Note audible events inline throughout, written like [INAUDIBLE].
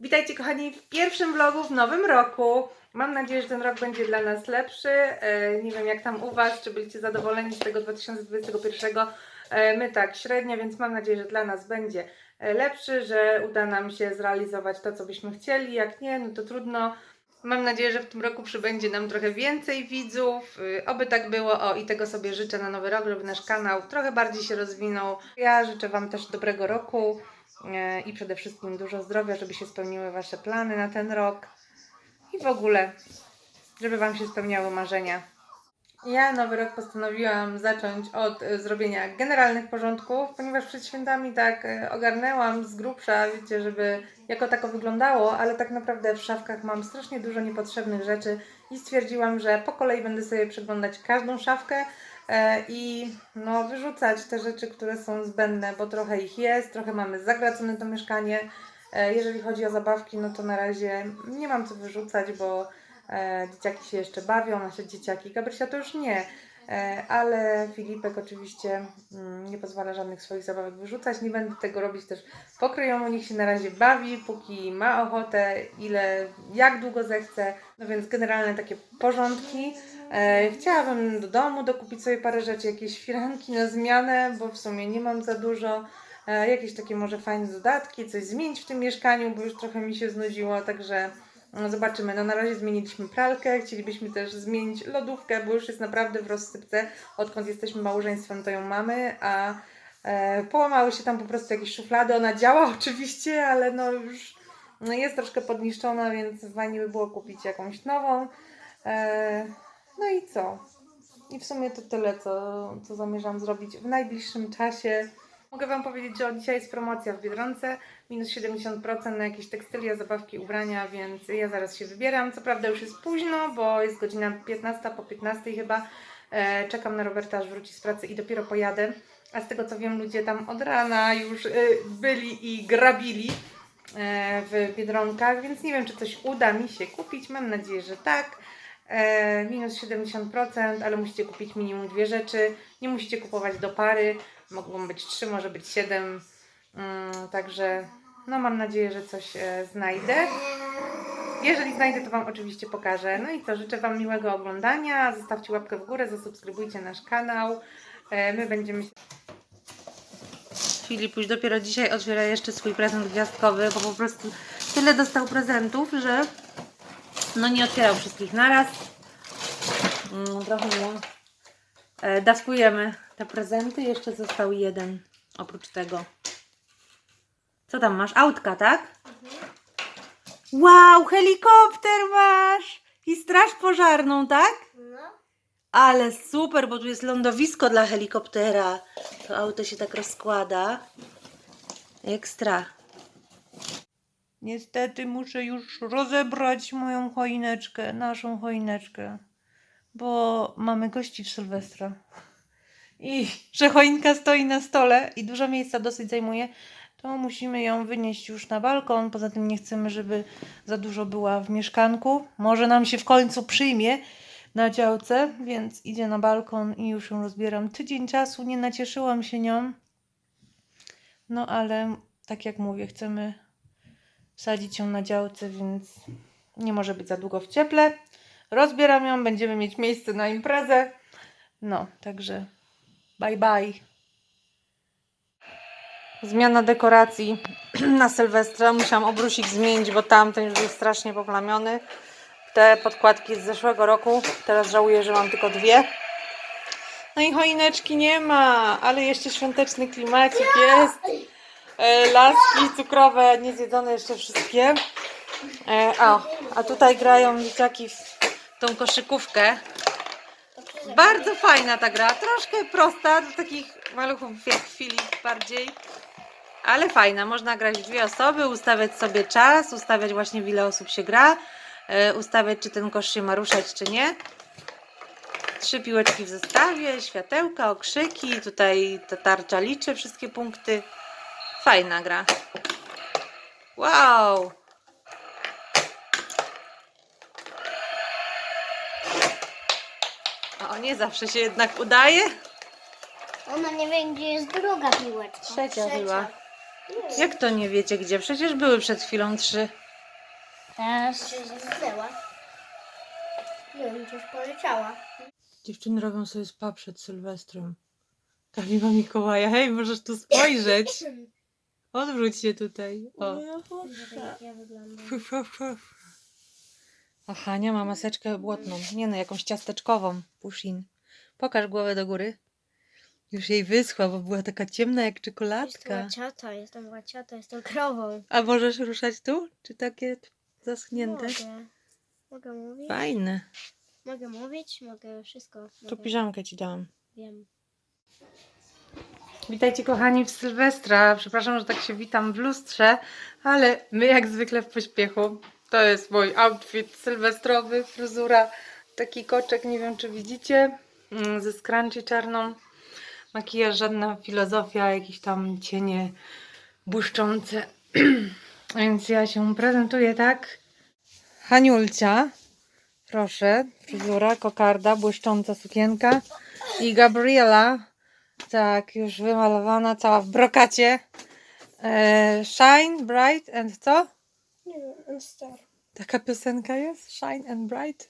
Witajcie kochani w pierwszym vlogu w nowym roku. Mam nadzieję, że ten rok będzie dla nas lepszy. E, Nie wiem jak tam u Was, czy byliście zadowoleni z tego 2021. E, My tak średnio, więc mam nadzieję, że dla nas będzie e, lepszy, że uda nam się zrealizować to, co byśmy chcieli. Jak nie, no to trudno. Mam nadzieję, że w tym roku przybędzie nam trochę więcej widzów. Y, Oby tak było. O, i tego sobie życzę na nowy rok, żeby nasz kanał trochę bardziej się rozwinął. Ja życzę Wam też dobrego roku e, i przede wszystkim dużo zdrowia, żeby się spełniły Wasze plany na ten rok i w ogóle, żeby Wam się spełniały marzenia. Ja nowy rok postanowiłam zacząć od e, zrobienia generalnych porządków, ponieważ przed świętami tak e, ogarnęłam z grubsza, wiecie, żeby jako tako wyglądało, ale tak naprawdę w szafkach mam strasznie dużo niepotrzebnych rzeczy i stwierdziłam, że po kolei będę sobie przeglądać każdą szafkę e, i no, wyrzucać te rzeczy, które są zbędne, bo trochę ich jest, trochę mamy zagracone to mieszkanie. Jeżeli chodzi o zabawki, no to na razie nie mam co wyrzucać, bo e, dzieciaki się jeszcze bawią, nasze dzieciaki. Gabrysia to już nie, e, ale Filipek oczywiście mm, nie pozwala żadnych swoich zabawek wyrzucać. Nie będę tego robić też pokryjomu, niech się na razie bawi, póki ma ochotę, ile, jak długo zechce. No więc generalne takie porządki. E, chciałabym do domu dokupić sobie parę rzeczy, jakieś firanki na zmianę, bo w sumie nie mam za dużo. Jakieś takie może fajne dodatki, coś zmienić w tym mieszkaniu, bo już trochę mi się znudziło, także no, zobaczymy. No na razie zmieniliśmy pralkę, chcielibyśmy też zmienić lodówkę, bo już jest naprawdę w rozsypce. Odkąd jesteśmy małżeństwem, to ją mamy, a e, połamały się tam po prostu jakieś szuflady. Ona działa [LAUGHS] oczywiście, ale no już no jest troszkę podniszczona, więc fajnie by było kupić jakąś nową. E, no i co? I w sumie to tyle, co, co zamierzam zrobić w najbliższym czasie. Mogę Wam powiedzieć, że dzisiaj jest promocja w Biedronce, minus 70% na jakieś tekstylia, zabawki, ubrania, więc ja zaraz się wybieram. Co prawda już jest późno, bo jest godzina 15 po 15 chyba. E, czekam na Roberta, aż wróci z pracy i dopiero pojadę. A z tego co wiem, ludzie tam od rana już e, byli i grabili e, w Biedronkach, więc nie wiem, czy coś uda mi się kupić. Mam nadzieję, że tak. E, minus 70%, ale musicie kupić minimum dwie rzeczy. Nie musicie kupować do pary. Mogą być trzy, może być siedem. Mm, także no mam nadzieję, że coś e, znajdę. Jeżeli znajdę, to Wam oczywiście pokażę. No i co, życzę Wam miłego oglądania. Zostawcie łapkę w górę, zasubskrybujcie nasz kanał. E, my będziemy się... Filip już dopiero dzisiaj otwiera jeszcze swój prezent gwiazdkowy, bo po prostu tyle dostał prezentów, że no nie otwierał wszystkich naraz. Mm, trochę mu dawkujemy te prezenty. Jeszcze został jeden oprócz tego. Co tam masz? Autka, tak? Wow, helikopter masz! I straż pożarną, tak? No. Ale super, bo tu jest lądowisko dla helikoptera. To auto się tak rozkłada. Ekstra. Niestety muszę już rozebrać moją choineczkę, naszą choineczkę, bo mamy gości w Sylwestra. I że choinka stoi na stole i dużo miejsca dosyć zajmuje, to musimy ją wynieść już na balkon. Poza tym nie chcemy, żeby za dużo była w mieszkanku. Może nam się w końcu przyjmie na działce, więc idzie na balkon i już ją rozbieram. Tydzień czasu nie nacieszyłam się nią. No ale tak jak mówię, chcemy wsadzić ją na działce, więc nie może być za długo w cieple. Rozbieram ją, będziemy mieć miejsce na imprezę. No, także bye bye. Zmiana dekoracji [CLEARS THROAT] na Sylwestra. Musiałam obrusik zmienić, bo tamten już był strasznie poplamiony. Te podkładki z zeszłego roku. Teraz żałuję, że mam tylko dwie. No i choineczki nie ma, ale jeszcze świąteczny klimacik jest. E, laski cukrowe, niezjedzone jeszcze wszystkie. E, a, a tutaj grają dzieciaki w tą koszykówkę. Bardzo fajna ta gra, troszkę prosta do takich maluchów jak Filip bardziej. Ale fajna, można grać dwie osoby, ustawiać sobie czas, ustawiać właśnie ile osób się gra, e, ustawiać czy ten kosz się ma ruszać czy nie. Trzy piłeczki w zestawie, światełka, okrzyki, tutaj ta tarcza liczy wszystkie punkty. Fajna gra. Wow! Nie zawsze się jednak udaje. Ona nie wie, gdzie jest druga piłeczka. Trzecia chyba. Jak to nie wiecie gdzie? Przecież były przed chwilą trzy. Teraz się zamknęła. Nie wiem, gdzieś poleciała. Dziewczyny robią sobie spa przed Sylwestrem. Karmiła Mikołaja. Hej, możesz tu spojrzeć. [LAUGHS] Odwróć się tutaj. O. Ja. A Hania ma maseczkę błotną. Nie no, jakąś ciasteczkową. Pushin. Pokaż głowę do góry. Już jej wyschła, bo była taka ciemna jak Jestem czekoladka. łaciata, jestem łaciata, jestem krową. A możesz ruszać tu? Czy takie zaschnięte? Mogę. Mogę mówić? Fajne. Mogę mówić? Mogę wszystko. Tu Mogę. piżamkę ci dałam. Wiem. Witajcie kochani w Sylwestra. Przepraszam, że tak się witam w lustrze, ale my jak zwykle w pośpiechu. To jest mój outfit sylwestrowy, fryzura, taki koczek, nie wiem czy widzicie, mm, ze scrunchie czarną. Makijaż, żadna filozofia, jakieś tam cienie błyszczące. [CLEARS THROAT] Więc ja się prezentuję tak. Haniulcia, proszę, fryzura, kokarda, błyszcząca sukienka. I Gabriela, tak, już wymalowana, cała w brokacie. E, shine, bright and co? Nie wiem, star. Taka piosenka jest? Shine and bright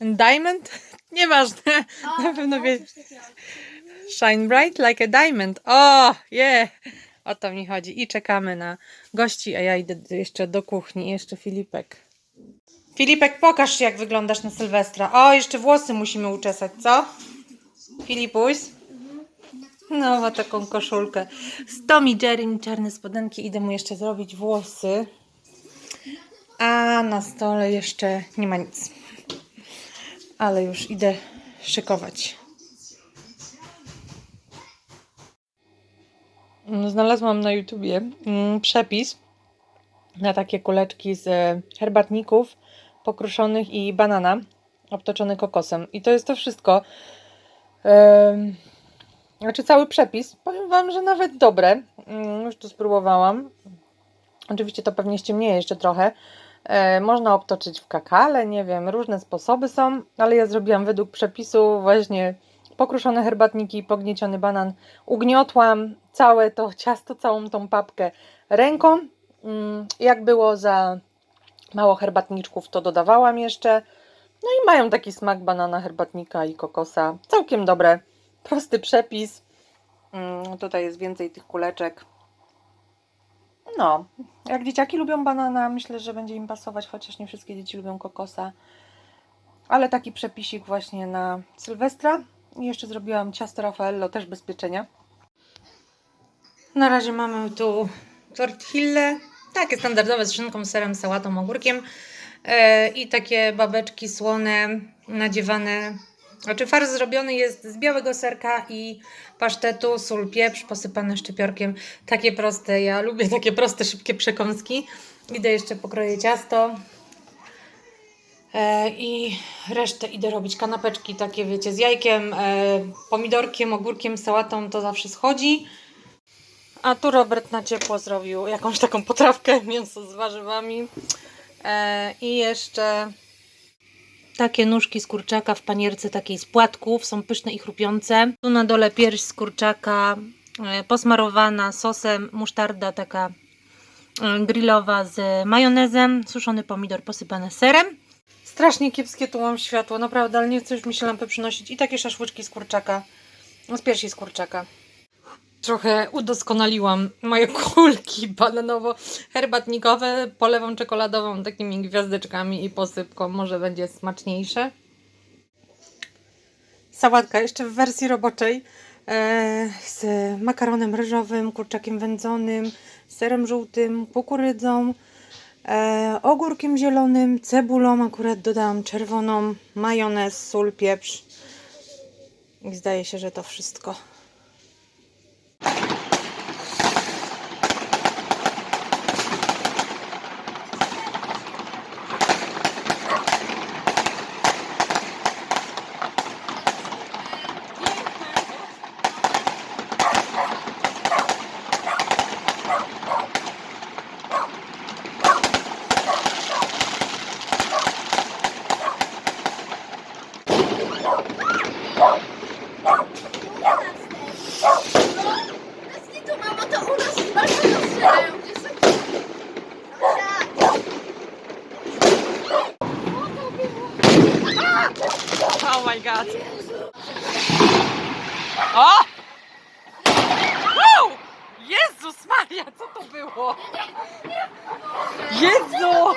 and diamond? [LAUGHS] Nieważne. Na pewno wie. Shine bright like a diamond. O, yeah. O to mi chodzi. I czekamy na gości, a ja idę jeszcze do kuchni. I jeszcze Filipek. Filipek, pokaż się, jak wyglądasz na Sylwestra. O, jeszcze włosy musimy uczesać, co? Filipuś? No, ma taką koszulkę. Z Tommy Jerry, czarne spodenki. Idę mu jeszcze zrobić włosy. A na stole jeszcze nie ma nic. Ale już idę szykować. Mm, Znalazłam na YouTubie mm, przepis na takie kuleczki z e, herbatników pokruszonych i banana obtoczony kokosem. I to jest to wszystko. Znaczy cały przepis. Powiem Wam, że nawet dobre. Mm, Już tu spróbowałam. Oczywiście to pewnie ściemnieje jeszcze trochę. E, można obtoczyć w kakale, nie wiem, różne sposoby są, ale ja zrobiłam według przepisu właśnie pokruszone herbatniki, pognieciony banan. Ugniotłam całe to ciasto, całą tą papkę ręką. Mm, Jak było za mało herbatniczków, to dodawałam jeszcze. No i mają taki smak banana, herbatnika i kokosa. Całkiem dobre. Prosty przepis. Mm, Tutaj jest więcej tych kuleczek. No, jak dzieciaki lubią banana, myślę, że będzie im pasować, chociaż nie wszystkie dzieci lubią kokosa. Ale taki przepisik właśnie na Sylwestra. I jeszcze zrobiłam ciasto Raffaello, też bez pieczenia. Na razie mamy tu tortille, takie standardowe z szynką, serem, sałatą, ogórkiem. E, I takie babeczki słone, nadziewane. Znaczy farsz zrobiony jest z białego serka i pasztetu, sól, pieprz, posypane szczypiorkiem. Takie proste, ja lubię takie proste, szybkie przekąski. Idę jeszcze pokroję ciasto. E, I resztę idę robić kanapeczki takie, wiecie, z jajkiem, e, pomidorkiem, ogórkiem, sałatą, to zawsze schodzi. A tu Robert na ciepło zrobił jakąś taką potrawkę, mięso z warzywami. E, I jeszcze takie nóżki z kurczaka w panierce takiej z płatków, są pyszne i chrupiące. Tu na dole pierś z kurczaka e, posmarowana sosem, musztarda taka e, grillowa z majonezem, suszony pomidor posypany serem. Strasznie kiepskie tu mam światło, naprawdę, ale nie chcę już mi się lampy przynosić. I takie szaszłyczki z kurczaka, z piersi z kurczaka. Trochę udoskonaliłam moje kulki bananowo-herbatnikowe, polewą czekoladową, takimi gwiazdeczkami i posypką. Może będzie smaczniejsze. Sałatka jeszcze w wersji roboczej e, z makaronem ryżowym, kurczakiem wędzonym, serem żółtym, kukurydzą, e, ogórkiem zielonym, cebulą, akurat dodałam czerwoną, majonez, sól, pieprz. I zdaje się, że to wszystko. To było? Jezu!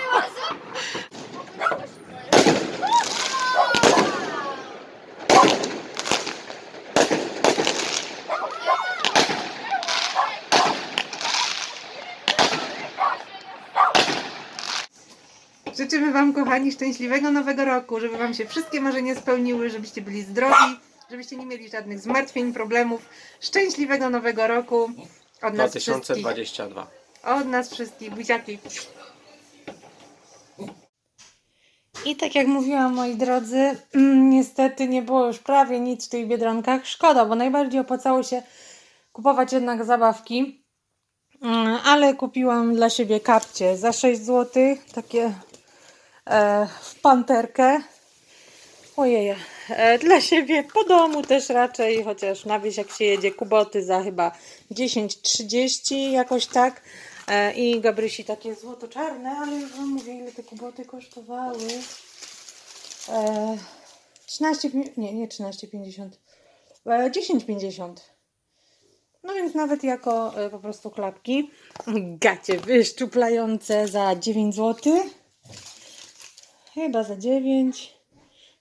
Życzymy Wam, kochani, szczęśliwego nowego roku, żeby Wam się wszystkie marzenia spełniły, żebyście byli zdrowi, żebyście nie mieli żadnych zmartwień, problemów. Szczęśliwego nowego roku od nas wszystkich. 2022. Od nas wszystkich. Buziaki. I tak jak mówiłam, moi drodzy, mm, niestety nie było już prawie nic w tych biedronkach. Szkoda, bo najbardziej opłacało się kupować jednak zabawki. Mm, Ale kupiłam dla siebie kapcie za 6 zł, takie e, w panterkę. Ojej, e, dla siebie po domu też raczej, chociaż na wieś jak się jedzie, kuboty za chyba 10-30 jakoś tak. E, I Gabrysi takie złoto-czarne, ale już wam mówię ile te kuboty kosztowały. E, 13, pi- nie, nie 13,50. E, 10,50. No więc nawet jako e, po prostu klapki. Gacie wyszczuplające za 9 zł. Chyba za 9.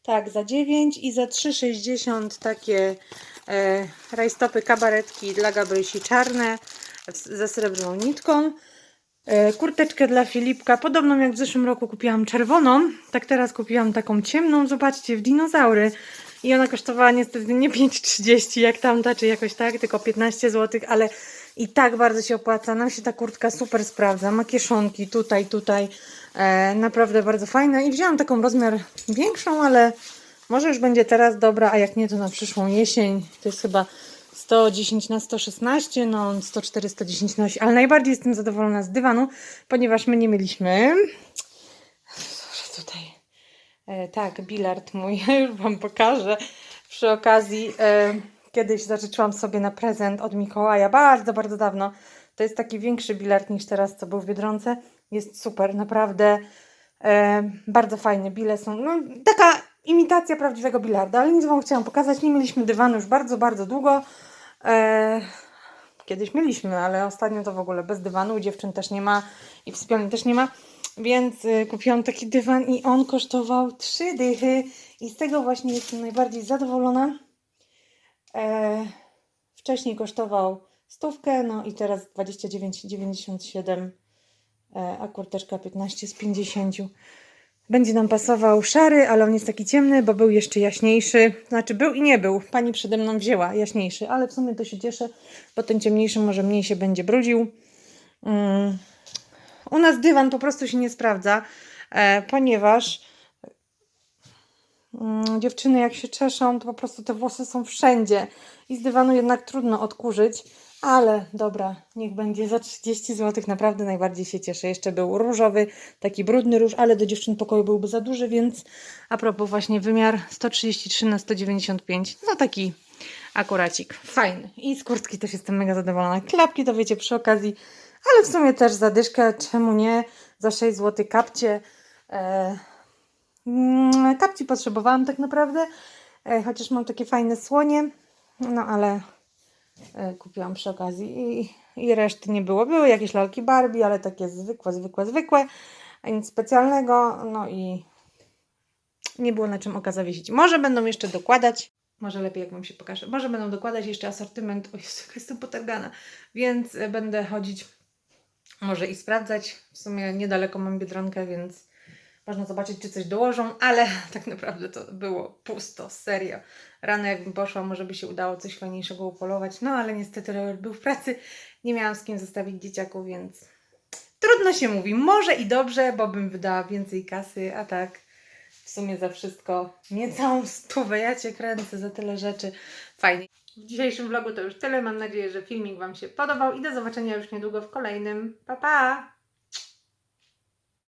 Tak, za 9 i za 3,60 takie e, rajstopy kabaretki dla Gabrysi czarne ze srebrną nitką. E, kurteczkę dla Filipka, podobną jak w zeszłym roku kupiłam czerwoną, tak teraz kupiłam taką ciemną, zobaczcie, w dinozaury. I ona kosztowała niestety nie 5,30 jak tamta, czy jakoś tak, tylko 15 zł, ale i tak bardzo się opłaca. Nam się ta kurtka super sprawdza. Ma kieszonki tutaj, tutaj. E, naprawdę bardzo fajna. I wzięłam taką rozmiar większą, ale może już będzie teraz dobra, a jak nie, to na przyszłą jesień. To jest chyba 110 na 116, no 104, 110 na 8. Ale najbardziej jestem zadowolona z dywanu, ponieważ my nie mieliśmy. Może tutaj. E, tak, bilard mój, [LAUGHS] już Wam pokażę. Przy okazji, e, kiedyś zażyczyłam sobie na prezent od Mikołaja, bardzo, bardzo dawno. To jest taki większy bilard niż teraz, co był w Biedronce. Jest super, naprawdę e, bardzo fajny. Bile są, no taka imitacja prawdziwego bilarda, ale nic Wam chciałam pokazać. Nie mieliśmy dywanu już bardzo, bardzo długo. E, kiedyś mieliśmy, ale ostatnio to w ogóle bez dywanu. U dziewczyn też nie ma i w sypialni też nie ma. Więc y, kupiłam taki dywan i on kosztował 3 dychy. I z tego właśnie jestem najbardziej zadowolona. E, wcześniej kosztował stówkę, no i teraz 29,97, e, a kurteczka 15 z 50. Będzie nam pasował szary, ale on jest taki ciemny, bo był jeszcze jaśniejszy. Znaczy był i nie był. Pani przede mną wzięła jaśniejszy, ale w sumie to się cieszę, bo ten ciemniejszy może mniej się będzie brudził. Mm. U nas dywan po prostu się nie sprawdza, e, ponieważ dziewczyny jak się czeszą, to po prostu te włosy są wszędzie i z dywanu jednak trudno odkurzyć, ale dobra, niech będzie za 30 zł, naprawdę najbardziej się cieszę. Jeszcze był różowy, taki brudny róż, ale do dziewczyn pokoju byłby za duży, więc a propos właśnie wymiar 133 na 195, no taki akuracik, fajny. I z kurtki też jestem mega zadowolona. Klapki to wiecie przy okazji, ale w sumie też za dyszkę, czemu nie? Za 6 zł kapcie. E, mm, kapci potrzebowałam tak naprawdę, e, chociaż mam takie fajne słonie, no ale e, kupiłam przy okazji i, i reszty nie było. Były jakieś lalki Barbie, ale takie zwykłe, zwykłe, zwykłe, a nic specjalnego, no i nie było na czym oka zawiesić. Może będą jeszcze dokładać, może lepiej jak Wam się pokaże, może będą dokładać jeszcze asortyment, o Jezu, jestem potargana, więc e, będę chodzić może i sprawdzać. W sumie niedaleko mam Biedronkę, więc można zobaczyć, czy coś dołożą, ale [LAUGHS] tak naprawdę to było pusto, serio. Rano jakbym poszła, może by się udało coś fajniejszego upolować, no ale niestety Robert był w pracy, nie miałam z kim zostawić dzieciaków, więc trudno się mówi. Może i dobrze, bo bym wydała więcej kasy, a tak w sumie za wszystko niecałą stówę. Ja Cię kręcę za tyle rzeczy. Fajnie. W dzisiejszym vlogu to już tyle. Mam nadzieję, że filmik Wam się podobał i do zobaczenia już niedługo w kolejnym. Pa, pa!